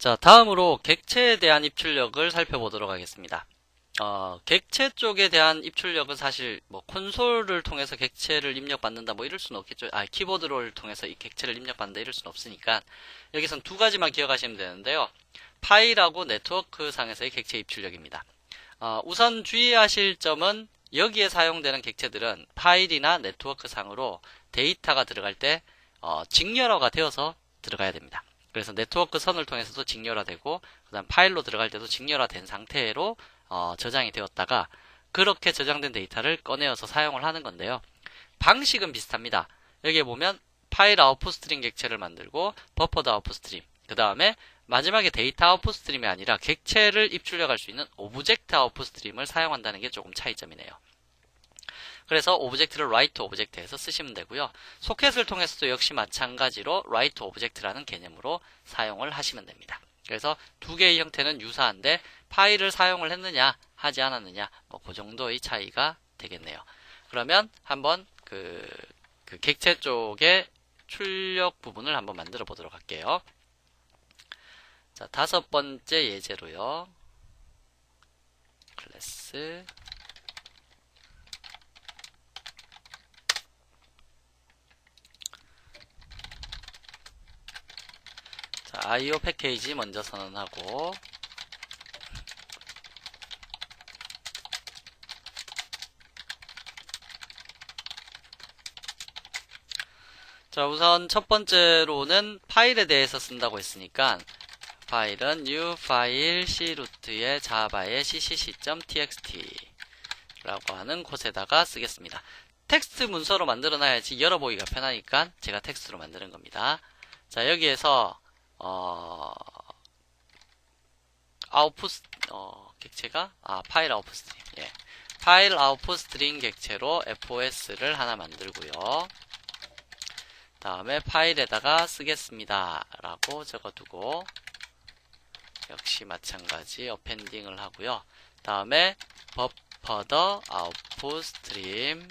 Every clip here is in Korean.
자, 다음으로 객체에 대한 입출력을 살펴보도록 하겠습니다. 어, 객체 쪽에 대한 입출력은 사실 뭐 콘솔을 통해서 객체를 입력받는다 뭐 이럴 수는 없겠죠. 아, 키보드를 통해서 이 객체를 입력받는다 이럴 수는 없으니까 여기선 두 가지만 기억하시면 되는데요. 파일하고 네트워크 상에서의 객체 입출력입니다. 어, 우선 주의하실 점은 여기에 사용되는 객체들은 파일이나 네트워크 상으로 데이터가 들어갈 때 어, 직렬화가 되어서 들어가야 됩니다. 그래서 네트워크 선을 통해서도 직렬화되고 그 다음 파일로 들어갈 때도 직렬화된 상태로 어, 저장이 되었다가 그렇게 저장된 데이터를 꺼내어서 사용을 하는 건데요. 방식은 비슷합니다. 여기에 보면 파일 아웃풋 스트림 객체를 만들고 버퍼드 아웃풋 스트림 그 다음에 마지막에 데이터 아웃풋 스트림이 아니라 객체를 입출력할 수 있는 오브젝트 아웃풋 스트림을 사용한다는 게 조금 차이점이네요. 그래서 오브젝트를 write 오브젝트에서 쓰시면 되고요. 소켓을 통해서도 역시 마찬가지로 write 오브젝트라는 개념으로 사용을 하시면 됩니다. 그래서 두 개의 형태는 유사한데 파일을 사용을 했느냐 하지 않았느냐 뭐 그 정도의 차이가 되겠네요. 그러면 한번 그, 그 객체 쪽의 출력 부분을 한번 만들어 보도록 할게요. 자, 다섯 번째 예제로요. 클래스 IO 패키지 먼저 선언하고 자, 우선 첫 번째로는 파일에 대해서 쓴다고 했으니까 파일은 new 파일 c 루트의 자바의 ccc.txt 라고 하는 곳에다가 쓰겠습니다. 텍스트 문서로 만들어 놔야지 열어보기가 편하니까 제가 텍스트로 만드는 겁니다. 자, 여기에서 어, 아웃풋 어, 객체가 아 파일 아웃풋 스트링 예. 파일 아웃풋 스트링 객체로 FOS를 하나 만들고요. 다음에 파일에다가 쓰겠습니다. 라고 적어두고 역시 마찬가지 어펜딩을 하고요. 다음에 버퍼더 아웃풋 스트림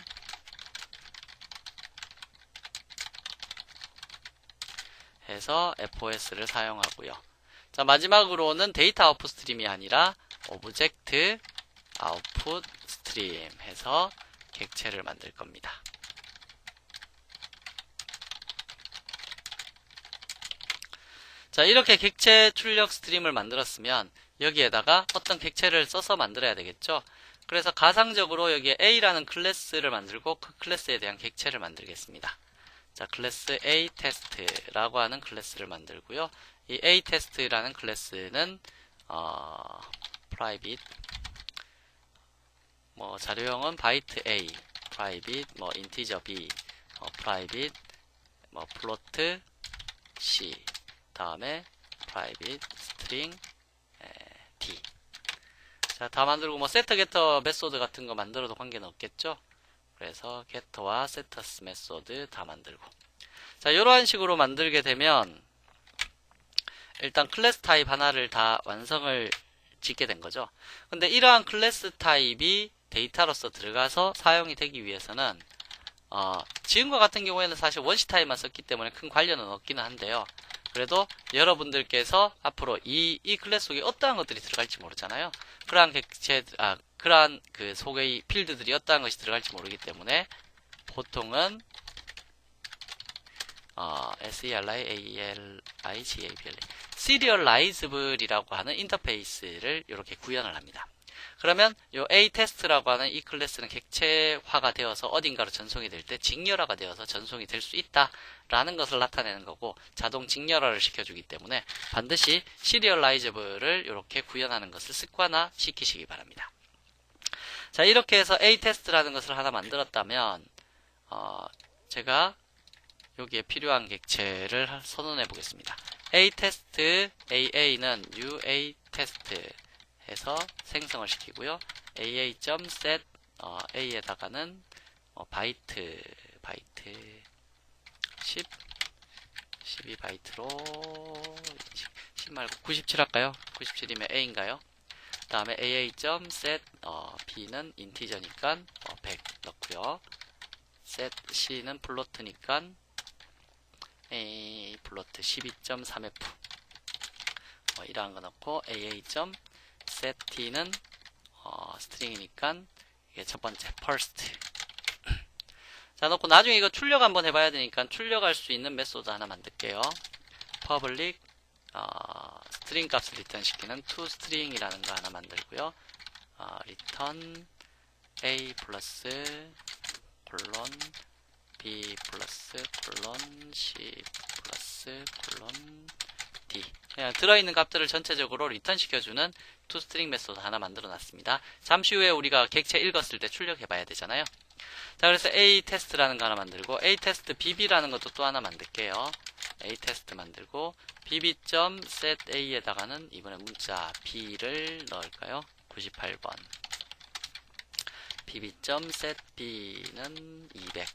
해서 FOS를 사용하고요. 자, 마지막으로는 데이터 아웃풋 스트림이 아니라 오브젝트 아웃풋 스트림 해서 객체를 만들 겁니다. 자, 이렇게 객체 출력 스트림을 만들었으면 여기에다가 어떤 객체를 써서 만들어야 되겠죠? 그래서 가상적으로 여기에 A라는 클래스를 만들고 그 클래스에 대한 객체를 만들겠습니다. 자, 클래스 A 테스트라고 하는 클래스를 만들고요. 이 A 테스트라는 클래스는 어, private 뭐 자료형은 바이트 A, private 뭐 integer B, 어, private 뭐 float C 다음에 private string 에, D 자, 다 만들고 뭐 세터 게터 메소드 같은 거 만들어도 관계는 없겠죠? 그래서 get와 setters 메소드 다 만들고. 자 이러한 식으로 만들게 되면 일단 클래스 타입 하나를 다 완성을 짓게 된 거죠. 근데 이러한 클래스 타입이 데이터로서 들어가서 사용이 되기 위해서는 어, 지금과 같은 경우에는 사실 원시 타입만 썼기 때문에 큰 관련은 없기는 한데요. 그래도 여러분들께서 앞으로 이, 이 클래스 속에 어떠한 것들이 들어갈지 모르잖아요 그러한 객체, 아, 그러한 그 속의 필드들이 어떠한 것이 들어갈지 모르기 때문에 보통은 어, serializable serializable이라고 하는 인터페이스를 이렇게 구현을 합니다. 그러면 요 A 테스트라고 하는 이 클래스는 객체화가 되어서 어딘가로 전송이 될 때 직렬화가 되어서 전송이 될 수 있다 라는 것을 나타내는 거고 자동 직렬화를 시켜주기 때문에 반드시 시리얼라이저블을 이렇게 구현하는 것을 습관화 시키시기 바랍니다. 자 이렇게 해서 A 테스트라는 것을 하나 만들었다면 어, 제가 여기에 필요한 객체를 선언해 보겠습니다. A 테스트 AA는 UA 테스트 해서 생성을 시키고요. AA.set 어, A에다가는 어, 바이트 바이트 10 12바이트로 10 말고 97 할까요? 97이면 A인가요? 다음에 AA.set 어, B는 인티저니까 어, 100 넣고요. set C는 플로트니까 A 플로트 12.3F 뭐 이러한 거 넣고 aa.setT는 어, 스트링이니까 이게 첫 번째 first 자 넣고 나중에 이거 출력 한번 해봐야 되니까 출력할 수 있는 메소드 하나 만들게요. Public 어, 스트링 값을 리턴 시키는 toString이라는 거 하나 만들고요. 어, return a 플러스 콜론 b 플러스 콜론 c 플러스 콜론 d. 그냥 들어있는 값들을 전체적으로 리턴 시켜주는 toString 메소드 하나 만들어 놨습니다. 잠시 후에 우리가 객체 읽었을 때 출력해 봐야 되잖아요. 자 그래서 a 테스트라는 거 하나 만들고 a 테스트 bb라는 것도 또 하나 만들게요. A 테스트 만들고 bb.set a에다가는 이번에 문자 b를 넣을까요? 98번. Bb.set b는 200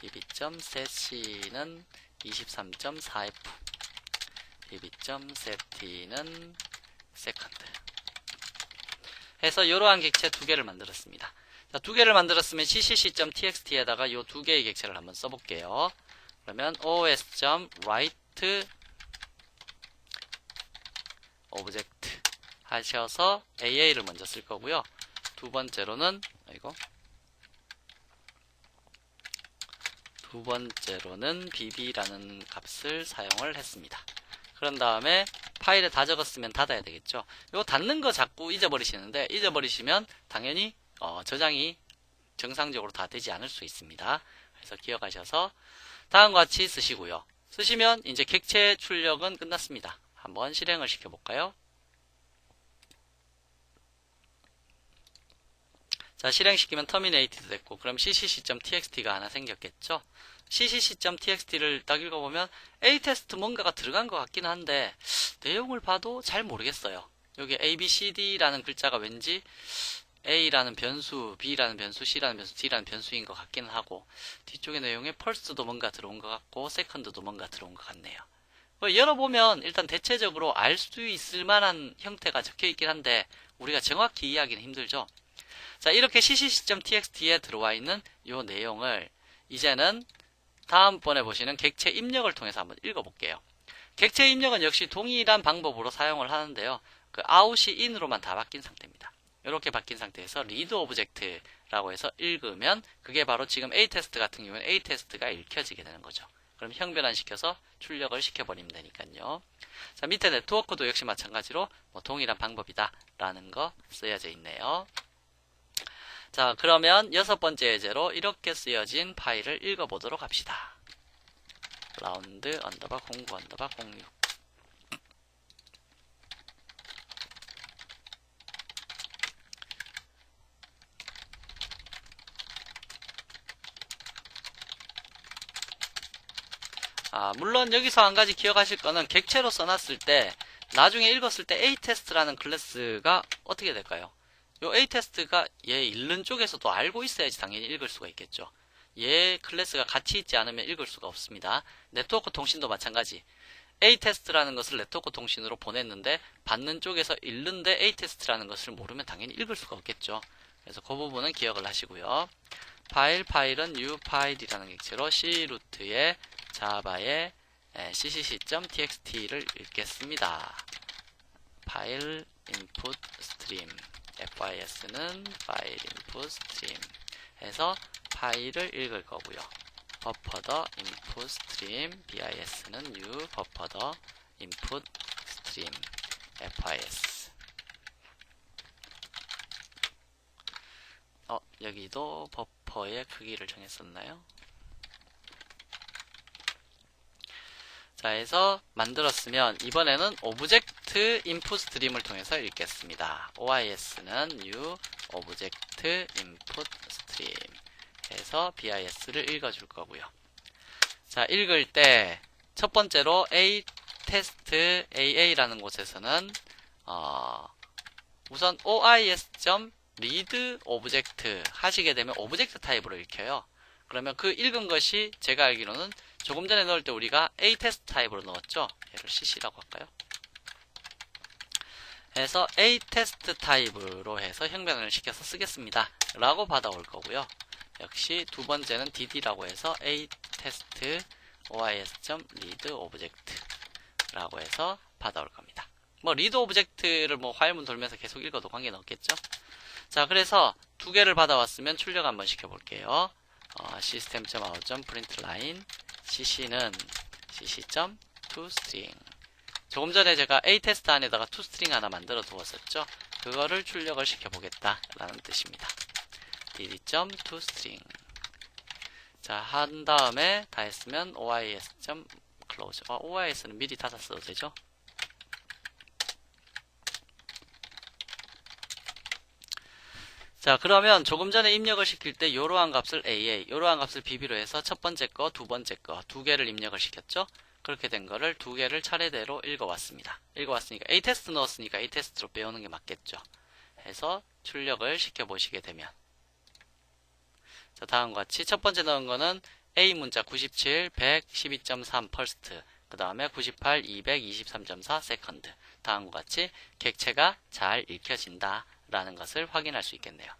bb.set c는 23.4f bb.set t는 세컨드 해서 이러한 객체 두 개를 만들었습니다 자, 두 개를 만들었으면 ccc.txt에다가 이 두 개의 객체를 한번 써볼게요. 그러면 os.write object 하셔서 AA를 먼저 쓸 거고요. 두 번째로는 이거 두 번째로는 bb라는 값을 사용을 했습니다. 그런 다음에 파일에 다 적었으면 닫아야 되겠죠. 이거 닫는 거 자꾸 잊어버리시는데 잊어버리시면 당연히 어, 저장이 정상적으로 다 되지 않을 수 있습니다. 그래서 기억하셔서 다음과 같이 쓰시고요. 쓰시면 이제 객체 출력은 끝났습니다. 한번 실행을 시켜볼까요? 자, 실행시키면 terminated 됐고, 그럼 ccc.txt가 하나 생겼겠죠? ccc.txt를 딱 읽어보면 A 테스트 뭔가가 들어간 것 같긴 한데, 내용을 봐도 잘 모르겠어요. 여기 ABCD라는 글자가 왠지 A라는 변수, B라는 변수, C라는 변수, D라는 변수인 것 같기는 하고 뒤쪽의 내용에 펄스도 뭔가 들어온 것 같고 세컨드도 뭔가 들어온 것 같네요. 열어보면 일단 대체적으로 알 수 있을 만한 형태가 적혀 있긴 한데 우리가 정확히 이해하기는 힘들죠. 자 이렇게 ccc.txt에 들어와 있는 이 내용을 이제는 다음번에 보시는 객체 입력을 통해서 한번 읽어볼게요. 객체 입력은 역시 동일한 방법으로 사용을 하는데요. 그 out이 in으로만 다 바뀐 상태입니다. 이렇게 바뀐 상태에서 read object라고 해서 읽으면 그게 바로 지금 A 테스트 같은 경우는 A 테스트가 읽혀지게 되는 거죠. 그럼 형 변환 시켜서 출력을 시켜버리면 되니까요. 자, 밑에 네트워크도 역시 마찬가지로 뭐 동일한 방법이다 라는 거 쓰여져 있네요. 자, 그러면 여섯 번째 예제로 이렇게 쓰여진 파일을 읽어보도록 합시다. 라운드 언더바 09 언더바 06 아, 물론 여기서 한 가지 기억하실 거는 객체로 써놨을 때 나중에 읽었을 때 A테스트라는 클래스가 어떻게 될까요? 요 A테스트가 얘 읽는 쪽에서도 알고 있어야지 당연히 읽을 수가 있겠죠. 얘 클래스가 같이 있지 않으면 읽을 수가 없습니다. 네트워크 통신도 마찬가지. A테스트라는 것을 네트워크 통신으로 보냈는데 받는 쪽에서 읽는데 A테스트라는 것을 모르면 당연히 읽을 수가 없겠죠. 그래서 그 부분은 기억을 하시고요. 파일 파일은 new 파일이라는 객체로 C 루트에 자바의 ccc.txt를 읽겠습니다. 파일 input stream fis는 파일 input stream 해서 파일을 읽을 거고요. 버퍼더 input stream bis는 new 버퍼더 input stream fis 어 여기도 버퍼의 크기를 정했었나요? 자 해서 만들었으면 이번에는 오브젝트 인풋 스트림을 통해서 읽겠습니다. OIS는 new 오브젝트 인풋 스트림 해서 BIS를 읽어줄 거고요. 자 읽을 때 첫 번째로 A 테스트 AA라는 곳에서는 어, 우선 OIS.read 오브젝트 하시게 되면 오브젝트 타입으로 읽혀요. 그러면 그 읽은 것이 제가 알기로는 조금 전에 넣을 때 우리가 A 테스트 타입으로 넣었죠. 얘를 CC라고 할까요? 해서 A 테스트 타입으로 해서 형변을 시켜서 쓰겠습니다. 라고 받아올 거고요. 역시 두 번째는 DD라고 해서 A 테스트 OIS.read object 라고 해서 받아올 겁니다. 뭐 리드 오브젝트를 뭐 화일문 돌면서 계속 읽어도 관계는 없겠죠. 자, 그래서 두 개를 받아왔으면 출력 한번 시켜볼게요. 어, system.out.println cc는 cc.toString 조금 전에 제가 a 테스트 안에다가 toString 하나 만들어 두었었죠. 그거를 출력을 시켜보겠다 라는 뜻입니다. dd.toString 자, 한 da음에 다 했으면 ois.close 어, ois는 미리 닫았어도 되죠. 자, 그러면 조금 전에 입력을 시킬 때 이러한 값을 AA, 이러한 값을 BB로 해서 첫 번째 거, 두 번째 거, 두 개를 입력을 시켰죠? 그렇게 된 거를 두 개를 차례대로 읽어왔습니다. 읽어왔으니까 A 테스트 넣었으니까 A 테스트로 빼오는 게 맞겠죠? 해서 출력을 시켜보시게 되면 자, 다음과 같이 첫 번째 넣은 거는 A 문자 97, 112.3 퍼스트, 그 다음에 98, 223.4 세컨드. 다음과 같이 객체가 잘 읽혀진다. 라는 것을 확인할 수 있겠네요.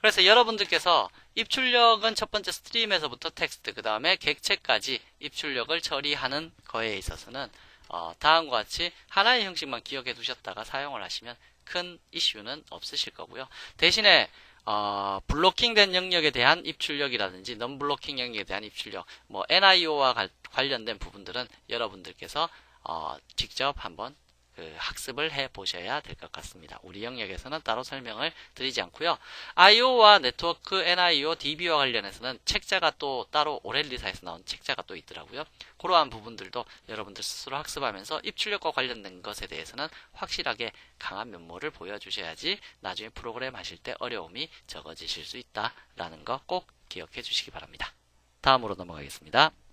그래서 여러분들께서 입출력은 첫 번째 스트림에서부터 텍스트, 그 다음에 객체까지 입출력을 처리하는 거에 있어서는 어, 다음과 같이 하나의 형식만 기억해 두셨다가 사용을 하시면 큰 이슈는 없으실 거고요. 대신에 어, 블로킹된 영역에 대한 입출력이라든지 non 블로킹 영역에 대한 입출력, 뭐 NIO와 관련된 부분들은 여러분들께서 어, 직접 한번 그 학습을 해 보셔야 될 것 같습니다. 우리 영역에서는 따로 설명을 드리지 않고요. IO와 네트워크 NIO DB와 관련해서는 책자가 또 따로 오렐리사에서 나온 책자가 또 있더라고요. 그러한 부분들도 여러분들 스스로 학습하면서 입출력과 관련된 것에 대해서는 확실하게 강한 면모를 보여주셔야지 나중에 프로그램 하실 때 어려움이 적어지실 수 있다라는 거 꼭 기억해 주시기 바랍니다. 다음으로 넘어가겠습니다.